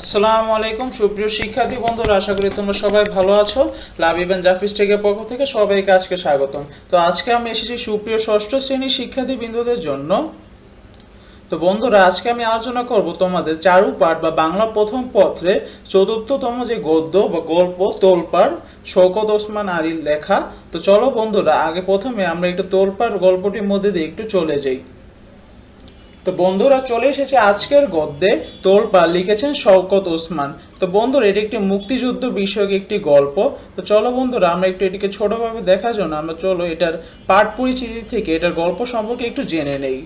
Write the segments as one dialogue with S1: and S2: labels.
S1: আসসালামু আলাইকুম, সুপ্রিয় শিক্ষার্থী বন্ধুরা, আশা করি তোমরা সবাই ভালো আছো। লাভ ইভেন জাফিস টেকের পক্ষ থেকে সবাইকে আজকে স্বাগতম। তো আজকে আমি এসেছি সুপ্রিয় ষষ্ঠ শ্রেণির শিক্ষার্থী বিন্দুদের জন্য। তো বন্ধুরা, আজকে আমি আলোচনা করব তোমাদের চারু পাঠ বা বাংলা প্রথম পত্রে চতুর্থতম যে গদ্য বা গল্প, তোলপাড় শৌকত ওসমান আলীর লেখা। তো চলো বন্ধুরা, আগে প্রথমে আমরা একটু তোলপাড় গল্পটির মধ্যে দিয়ে একটু চলে যাই। তো বন্ধুরা চলে এসেছে আজকের গদ্যে। তোলপা লিখেছেন শওকত ওসমান। তো বন্ধুরা এটি একটি মুক্তিযুদ্ধ বিষয়ক একটি গল্প। তো চলো বন্ধুরা, আমরা একটু এটিকে ছোটভাবে দেখার জন্য আমরা চলো এটার পাঠ পরিচিতি থেকে এটার গল্প সম্পর্কে একটু জেনে নেই।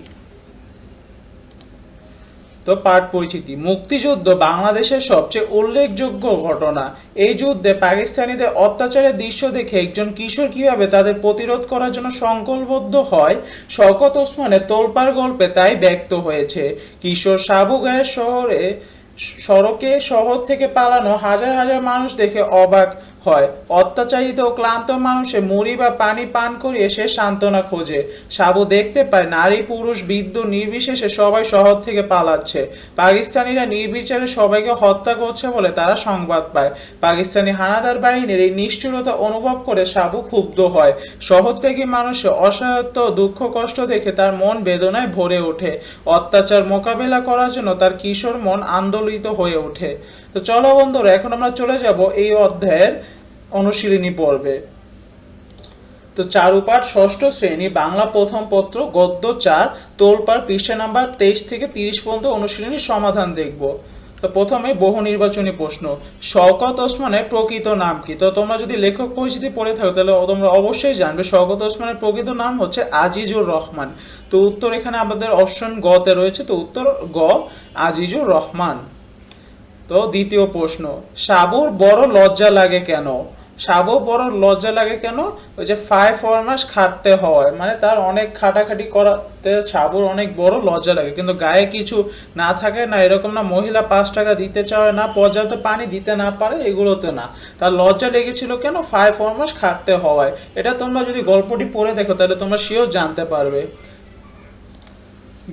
S1: তো পাঠ পরিচিতি, মুক্তিযুদ্ধ বাংলাদেশের সবচেয়ে উল্লেখযোগ্য ঘটনা। এই যুদ্ধে পাকিস্তানিদের অত্যাচারের দৃশ্য দেখে একজন কিশোর কীভাবে তাদের প্রতিরোধ করার জন্য সংকল্পবদ্ধ হয়, শওকত ওসমানের তোলপার গল্পে তাই ব্যক্ত হয়েছে। কিশোর সাবু গায়ের শহরে সড়কে শহর থেকে পালানো হাজার হাজার মানুষ দেখে অবাক হয়। অত্যাচারিত ও ক্লান্ত মানুষে মুড়ি বা পানি পান করিয়ে সে সান্ত্বনা খোঁজে। সাবু দেখতে পায়, নারী, পুরুষ, বৃদ্ধ, নির্বিশেষে সবাই শহর থেকে পালাচ্ছে। পাকিস্তানিরা নির্বিচারে সবাইকে হত্যা করছে বলে তারা সংবাদ পায়। পাকিস্তানি হানাদার বাহিনীর এই নিষ্ঠুরতা অনুভব করে সাবু ক্ষুব্ধ হয়। শহর থেকে মানুষের অসহায়ত্ব দুঃখ কষ্ট দেখে তার মন বেদনায় ভরে ওঠে। অত্যাচার মোকাবেলা করার জন্য তার কিশোর মন আন্দোলিত হয়ে ওঠে। তো চলো বন্ধুরা, এখন আমরা চলে যাব এই অধ্যায়ের অনুশীলনী পর্বে। তো চারুপাঠ ষষ্ঠ শ্রেণি, বাংলা প্রথম পত্র, গদ্য চার, তোলপাড়, পৃষ্ঠা নাম্বার তেইশ থেকে তিরিশ পর্যন্ত অনুশীলনীর সমাধান দেখব। তো প্রথমে বহু নির্বাচনী প্রশ্ন। শওকত ওসমানের প্রকৃত নাম কি? তো তোমরা যদি লেখক পরিচিতি পড়ে থাকো, তাহলে তোমরা অবশ্যই জানবে শওকত ওসমানের প্রকৃত নাম হচ্ছে আজিজুর রহমান। তো উত্তর এখানে আমাদের অপশন গতে রয়েছে। তো উত্তর গ, আজিজুর রহমান। তো দ্বিতীয় প্রশ্ন, সাবুর বড় লজ্জা লাগে কেন? সাবু বড় লজ্জা লাগে কেন? ওই যে ফাইভ ফোর মাস খাটতে হয় মানে তার অনেক খাটাখাটি করাতে সাবুর অনেক বড় লজ্জা লাগে। কিন্তু গায়ে কিছু না থাকে না, এরকম না মহিলা পাঁচ টাকা দিতে চায় না, পর্যাপ্ত পানি দিতে না পারে, এগুলোতে না। তার লজ্জা লেগেছিল কেন? ফাইভ ফোর মাস খাটতে হওয়ায় এটা তোমরা যদি গল্পটি পড়ে দেখো, তাহলে তোমরা শিওর জানতে পারবে।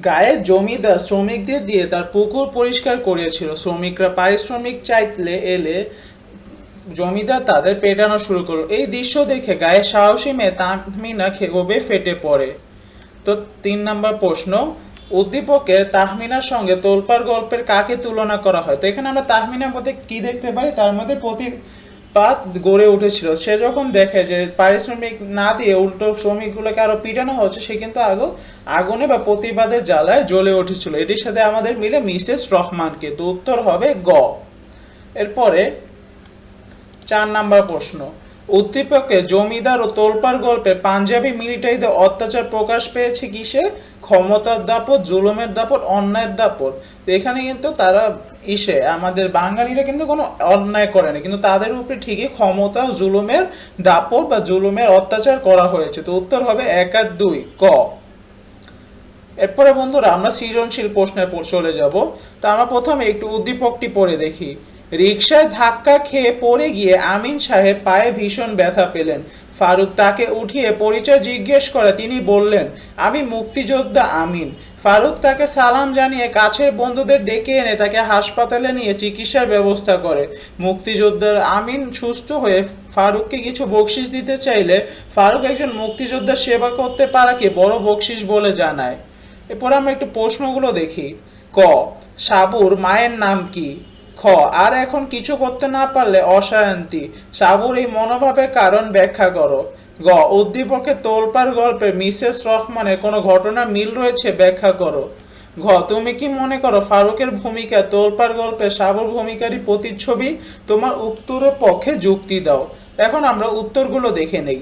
S1: গায়ে জমিদার শ্রমিকদের দিয়ে তার পুকুর পরিষ্কার করিয়েছিল। শ্রমিকরা পারিশ্রমিক চাইলে এলে জমিদার তাদের পেটানো শুরু করল। এই দৃশ্য দেখে গায়ে সাহসী মেয়ে তাহমিনা ক্ষোভে ফেটে পড়ে। তো তিন নম্বর প্রশ্ন, উদ্দীপকের তাহমিনার সঙ্গে তোলপাড় গল্পের কাকে তুলনা করা হয়? তো এখানে আমরা তাহমিনার মধ্যে কি দেখতে পারি তার মধ্যে প্রতিপাত গড়ে উঠেছিল। সে যখন দেখে যে পারিশ্রমিক না দিয়ে উল্টো শ্রমিকগুলোকে আরও পিটানো হচ্ছে, সে কিন্তু আগে, আগুনে বা প্রতিবাদের জ্বালায় জ্বলে উঠেছিল। এটির সাথে আমাদের মিলে মিসেস রহমানকে তো উত্তর হবে গ। এরপরে চার নাম্বার প্রশ্ন। উদ্দীপকে জমিদার ও তোলপাড় গল্পে পাঞ্জাবি মিলিটারিদের অত্যাচার প্রকাশ পেয়েছে কিসে? ক্ষমতার দাপট, জুলুমের দাপট, অন্যায়ের দাপট। তো এখানে কিন্তু তারা ইসে, আমাদের বাঙালিরা কিন্তু কোনো অন্যায় করেনি। কিন্তু তাদের উপরে ঠিকই ক্ষমতা জুলুমের দাপট বা জুলুমের অত্যাচার করা হয়েছে। তো উত্তর হবে এক আর দুই, ক। এরপরে বন্ধুরা, আমরা সৃজনশীল প্রশ্নে চলে যাব। তা আমরা প্রথমে একটু উদ্দীপকটি পড়ে দেখি। রিকশায় ধাক্কা খেয়ে পড়ে গিয়ে আমিন সাহেব পায়ে ভীষণ ব্যথা পেলেন। ফারুক তাকে উঠিয়ে পরিচয় জিজ্ঞেস করে তিনি বললেন, আমি মুক্তিযোদ্ধা আমিন। ফারুক তাকে সালাম জানিয়ে কাছের বন্ধুদের ডেকে এনে তাকে হাসপাতালে নিয়ে চিকিৎসার ব্যবস্থা করে। মুক্তিযোদ্ধার আমিন সুস্থ হয়ে ফারুককে কিছু বকশিস দিতে চাইলে ফারুক একজন মুক্তিযোদ্ধার সেবা করতে পারাকে বড় বকশিস বলে জানায়। এরপর আমরা একটু প্রশ্নগুলো দেখি। ক, সাবুর মায়ের নাম কি? খ, আর এখন কিছু করতে না পারলে অশান্তি। সাবুর এই মনোভাবের কারণ ব্যাখ্যা করো। গ, উদ্দীপকে তোলপাড় গল্পে মিসেস রহমানের কোনো ঘটনা মিল রয়েছে ব্যাখ্যা করো। ঘ, তুমি কি মনে করো ফারুকের ভূমিকা তোলপার গল্পে সাবুর ভূমিকারই প্রতিচ্ছবি? তোমার উত্তরের পক্ষে যুক্তি দাও। এখন আমরা উত্তরগুলো দেখে নেই।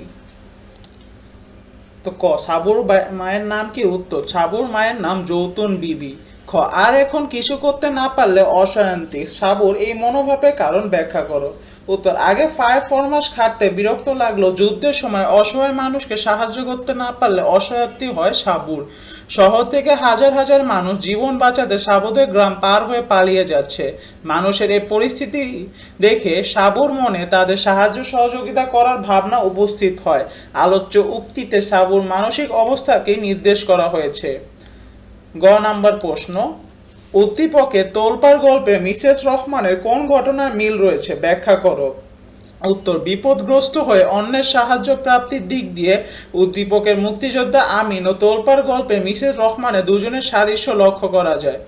S1: তো ক, সাবুর মায়ের নাম কি উত্তর? সাবুর মায়ের নাম যৌতুন বিবি। খ, আর এখন কিছু করতে না পারলে অশান্তি। সাবুর, এই মনোভাবের কারণ ব্যাখ্যা করো। উত্তর, আগে ফায়ার ফরমাস খাটতে বিরক্ত লাগল। যুদ্ধের সময় অসহায় মানুষকে সাহায্য করতে না পারলে অসহায়ত্তি হয় সাবুর। শহর থেকে হাজার হাজার মানুষ জীবন বাঁচাতে সাবুদের গ্রাম পার হয়ে পালিয়ে যাচ্ছে। মানুষের এই পরিস্থিতি দেখে সাবুর মনে তাদের সাহায্য সহযোগিতা করার ভাবনা উপস্থিত হয়। আলোচ্য উক্তিতে সাবুর মানসিক অবস্থাকে নির্দেশ করা হয়েছে। গ নাম্বার প্রশ্ন, উদ্দীপকে তোলপার গল্পে মিসেস রহমানের কোন ঘটনার মিল রয়েছে? ব্যাখ্যা করো। উত্তর, বিপদগ্রস্ত হয়ে অন্যের সাহায্য প্রাপ্তির দিক দিয়ে উদ্দীপকের মুক্তিযোদ্ধা আমিন ও তোলপার গল্পে মিসেস রহমানের দুজনের সাদৃশ্য লক্ষ্য করা যায়।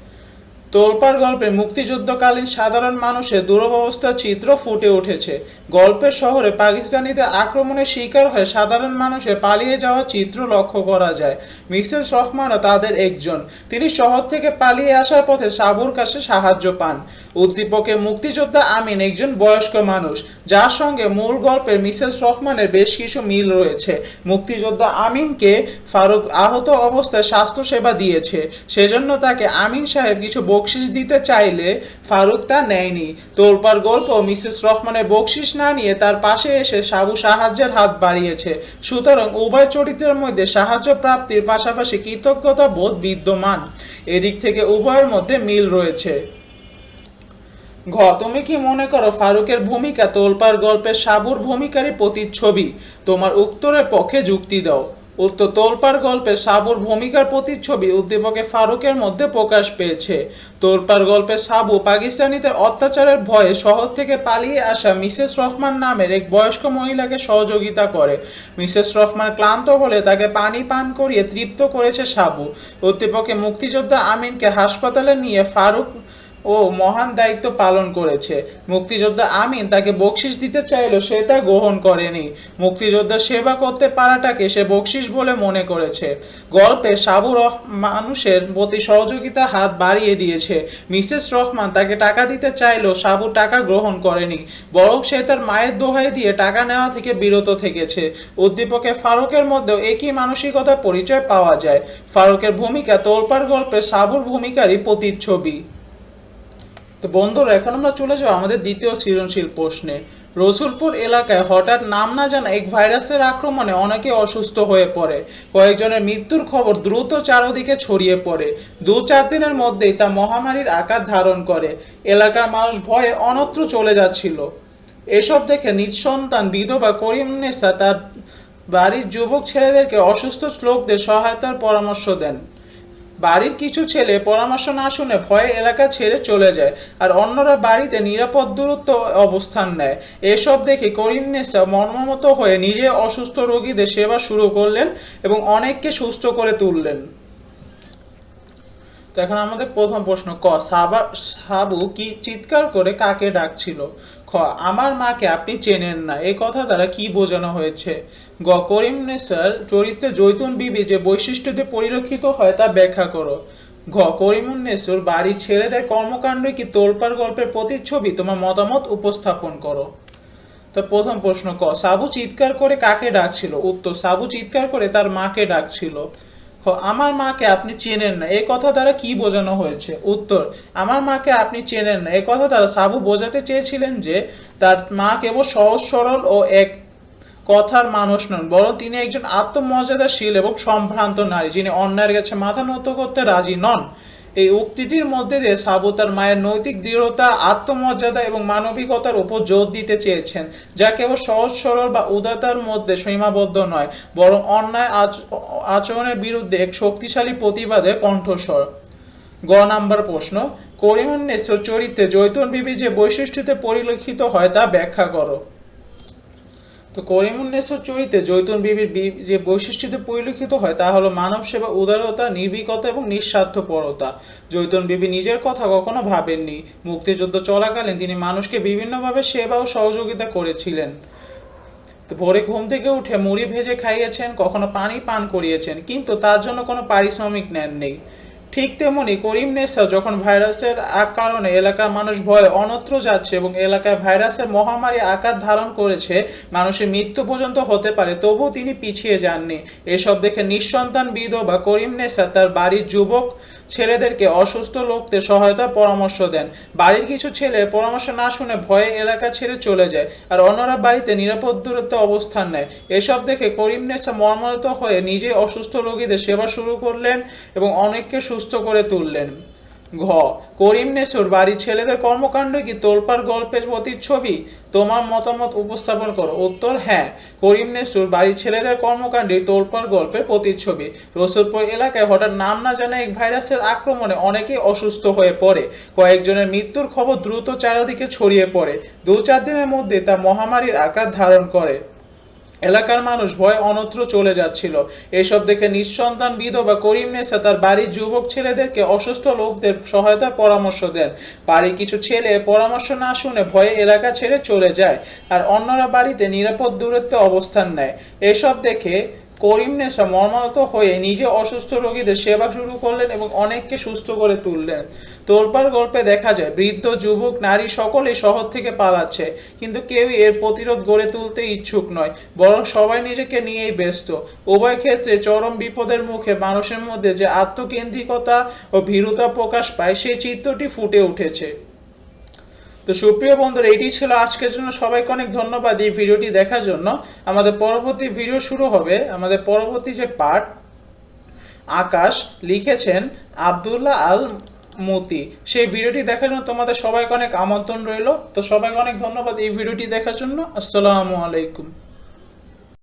S1: তোলপাড় গল্পে মুক্তিযুদ্ধকালীন সাধারণ মানুষের দুরবস্থার চিত্র ফুটে উঠেছে। গল্পের শহরে পাকিস্তানিদের আক্রমণের শিকার হয়ে সাধারণ মানুষের পালিয়ে যাওয়ার চিত্র লক্ষ্য করা যায়। মিসেস রহমানও তাদের একজন। তিনি শহর থেকে পালিয়ে আসার পথে সাবুর কাছে সাহায্য পান। উদ্দীপকে মুক্তিযোদ্ধা আমিন একজন বয়স্ক মানুষ। যার সঙ্গে মূল গল্পের মিসেস রহমানের বেশ কিছু মিল রয়েছে। মুক্তিযোদ্ধা আমিনকে ফারুক আহত অবস্থায় স্বাস্থ্যসেবা দিয়েছে। সেজন্য তাকে আমিন সাহেব কিছু বকশিস দিতে চাইলে ফারুক তা নেয়নি। তোলপার গল্প মিসেস রহমানের বকশিস না নিয়ে তার পাশে এসে সাবু সাহায্যের হাত বাড়িয়েছে। সুতরাং উভয় চরিত্রের মধ্যে সাহায্য প্রাপ্তির পাশাপাশি কৃতজ্ঞতা বোধ বিদ্যমান। এদিক থেকে উভয়ের মধ্যে মিল রয়েছে। ঘ, তুমি কি মনে করো ফারুকের ভূমিকা তোলপার গল্পের সাবুর ভূমিকারই প্রতিচ্ছবি? তোমার উত্তরের পক্ষে যুক্তি দাও। উত্তর তোলপার গল্পে সাবুর ভূমিকার প্রতিচ্ছবি উদ্দীপকে ফারুকের মধ্যে প্রকাশ পেয়েছে। তোলপার গল্পে সাবু পাকিস্তানিদের অত্যাচারের ভয়ে শহর থেকে পালিয়ে আসা মিসেস রহমান নামের এক বয়স্ক মহিলাকে সহযোগিতা করে। মিসেস রহমান ক্লান্ত হলে তাকে পানি পান করিয়ে তৃপ্ত করেছে সাবু। উদ্দীপকে মুক্তিযোদ্ধা আমিনকে হাসপাতালে নিয়ে ফারুক ও মহান দায়িত্ব পালন করেছে। মুক্তিযোদ্ধা আমিন তাকে বকশিস দিতে চাইলেও সে তা গ্রহণ করেনি। মুক্তিযোদ্ধা সেবা করতে পারাটাকে সে বকশিস বলে মনে করেছে। গল্পে সাবু মানুষের প্রতি সহযোগিতা হাত বাড়িয়ে দিয়েছে। মিসেস রহমান তাকে টাকা দিতে চাইলেও সাবু টাকা গ্রহণ করেনি। বরং সে তার মায়ের দোহাই দিয়ে টাকা নেওয়া থেকে বিরত থেকেছে। উদ্দীপকে ফারুকের মধ্যেও একই মানসিকতার পরিচয় পাওয়া যায়। ফারুকের ভূমিকা তোলপাড় গল্পে সাবুর ভূমিকারই প্রতিচ্ছবি। তো বন্ধুরা, এখন আমরা চলে যাব আমাদের দ্বিতীয় সৃজনশীল প্রশ্নে। রসুলপুর এলাকায় হঠাৎ নাম না জানা এক ভাইরাসের আক্রমণে অনেকে অসুস্থ হয়ে পড়ে। কয়েকজনের মৃত্যুর খবর দ্রুত চারদিকে ছড়িয়ে পড়ে। দু চার দিনের মধ্যেই তা মহামারীর আকার ধারণ করে। এলাকার মানুষ ভয়ে অন্যত্র চলে যাচ্ছিল। এসব দেখে নিঃসন্তান বিধবা করিমনেসা তার বাড়ির যুবক ছেলেদেরকে অসুস্থ লোকদের সহায়তার পরামর্শ দেন। বাড়ির কিছু ছেলে পরামর্শ না শুনে ভয়ে এলাকা ছেড়ে চলে যায় আর অন্যরা বাড়িতে নিরাপদ দূরত্ব অবস্থান নেয়। এসব দেখে করিমনেসা মর্মমত হয়ে নিজে অসুস্থ রোগীদের সেবা শুরু করলেন এবং অনেককে সুস্থ করে তুললেন। তো এখন আমাদের প্রথম প্রশ্ন, ক, সাবা সাবু কি চিৎকার করে কাকে ডাকছিল? আমার মাকে আপনি চেনেন না। এই কথা দ্বারা কি বোঝানো হয়েছে? গ করিমনেসার চরিত্রে জৈতুন বিবি যে বৈশিষ্ট্যতে পরিলক্ষিত হয় তা ব্যাখ্যা করো। ঘ করিমুন্নেসুর বাড়ির ছেলেদের কর্মকাণ্ড কি তোলপাড় গল্পের প্রতিচ্ছবি? তোমার মতামত উপস্থাপন করো। তো প্রথম প্রশ্ন ক, সাবু চিৎকার করে কাকে ডাকছিল? উত্তর, সাবু চিৎকার করে তার মাকে ডাকছিল। আমার মাকে আপনি চেনেন না। এই কথা দ্বারা কি বোঝানো হয়েছে? উত্তর, আমার মাকে আপনি চেনেন না। এই কথা দ্বারা সাবু বোঝাতে চেয়েছিলেন যে, তার মা কেবল সহজ, সরল ও এক কথার মানুষ নন, বরং তিনি একজন আত্মমর্যাদাশীল এবং সম্ভ্রান্ত নারী, যিনি অন্যায়ের কাছে মাথা নত করতে রাজি নন। এই উক্তিটির মধ্যে দিয়ে সাবু তার মায়ের নৈতিক দৃঢ়তা, আত্মমর্যাদা এবং মানবিকতার উপর জোর দিতে চেয়েছেন, যা কেবল সহজ, সরল বা উদারতার মধ্যে সীমাবদ্ধ নয়, বরং অন্যায় আচ- আচরণের বিরুদ্ধে এক শক্তিশালী প্রতিবাদের কণ্ঠস্বর। গ নাম্বার প্রশ্ন, করিমুন্নেশ্বর চরিত্রে জৈতুন বিবি যে বৈশিষ্ট্যতে পরিলক্ষিত হয় তা ব্যাখ্যা করো। তো করিমুন্নেশ্বর চরিত্রে জৈতুন বিবির যে বৈশিষ্ট্যতে পরিলক্ষিত হয়, তা হলো মানব সেবা উদারতা নির্ভীকতা এবং নিঃস্বার্থপরতা। জৈতুন বিবি নিজের কথা কখনো ভাবেননি। মুক্তিযুদ্ধ চলাকালীন তিনি মানুষকে বিভিন্নভাবে সেবা ও সহযোগিতা করেছিলেন। ভোরে ঘুম থেকে উঠে মুড়ি ভেজে খাইয়েছেন, কখনো পানি পান করিয়েছেন, কিন্তু তার জন্য কোনো পারিশ্রমিক নেন নেননি। ঠিক তেমনি করিমনেসা যখন ভাইরাসের কারণে এলাকার মানুষ ভয়ে অন্যত্র যাচ্ছে এবং এলাকায় ভাইরাসের মহামারী আকার ধারণ করেছে, মানুষের মৃত্যু পর্যন্ত হতে পারে, তবুও তিনি পিছিয়ে যাননি। এসব দেখে নিঃসন্তান বিধবা করিমনেসা তার বাড়ির যুবক ছেলেদেরকে অসুস্থ লোকদের সহায়তা পরামর্শ দেন। বাড়ির কিছু ছেলে পরামর্শ না শুনে ভয়ে এলাকা ছেড়ে চলে যায় আর অন্যরা বাড়িতে নিরাপদ দূরত্বে অবস্থান নেয়। এসব দেখে করিমনেসা মর্মরত হয়ে নিজে অসুস্থ রোগীদের সেবা শুরু করলেন এবং অনেককে সুস্থ করে তুললেন। ঘ, করিম বাড়ির ছেলেদের কর্মকাণ্ড কি তোলপার গল্পের প্রতিচ্ছবি? তোমার মতামত উপস্থাপন করো। উত্তর হ্যাঁ করিম বাড়ির ছেলেদের কর্মকাণ্ডে তোলপার গল্পের প্রতিচ্ছবি। রসুলপুর এলাকায় হঠাৎ নাম না জানা এক ভাইরাসের আক্রমণে অনেকেই অসুস্থ হয়ে পড়ে। কয়েকজনের মৃত্যুর খবর দ্রুত চারিদিকে ছড়িয়ে পড়ে। দু চার দিনের মধ্যে তা মহামারীর আকার ধারণ করে। এলাকার মানুষ ভয়ে অনত্র চলে যাচ্ছিল। এসব দেখে নিঃসন্তান বিধবা করিম নেসা তার বাড়ির যুবক ছেলেদেরকে অসুস্থ লোকদের সহায়তার পরামর্শ দেন। বাড়ির কিছু ছেলে পরামর্শ না শুনে ভয়ে এলাকা ছেড়ে চলে যায় আর অন্যরা বাড়িতে নিরাপদ দূরত্বে অবস্থান নেয়। এসব দেখে করিম নেশা মর্মাহত হয়ে নিজে অসুস্থ রোগীদের সেবা শুরু করলেন এবং অনেককে সুস্থ করে তুললেন। তোলপার গল্পে দেখা যায়, বৃদ্ধ, যুবক, নারী সকলেই শহর থেকে পালাচ্ছে, কিন্তু কেউই এর প্রতিরোধ গড়ে তুলতে ইচ্ছুক নয়, বরং সবাই নিজেকে নিয়েই ব্যস্ত। উভয় ক্ষেত্রে চরম বিপদের মুখে মানুষের মধ্যে যে আত্মকেন্দ্রিকতা ও ভীরুতা প্রকাশ পায়, সেই চিত্রটি ফুটে উঠেছে। তো সুপ্রিয় বন্ধুরা এটি ছিল আজকের জন্য। সবাইকে অনেক ধন্যবাদ এই ভিডিওটি দেখার জন্য। আমাদের পরবর্তী ভিডিও শুরু হবে, আমাদের পরবর্তী যে পার্ট আকাশ লিখেছেন আবদুল্লাহ আল মতি। সেই ভিডিওটি দেখার জন্য তোমাদের সবাইকে অনেক আমন্ত্রণ রইল। তো সবাইকে অনেক ধন্যবাদ এই ভিডিওটি দেখার জন্য। আসসালামু আলাইকুম।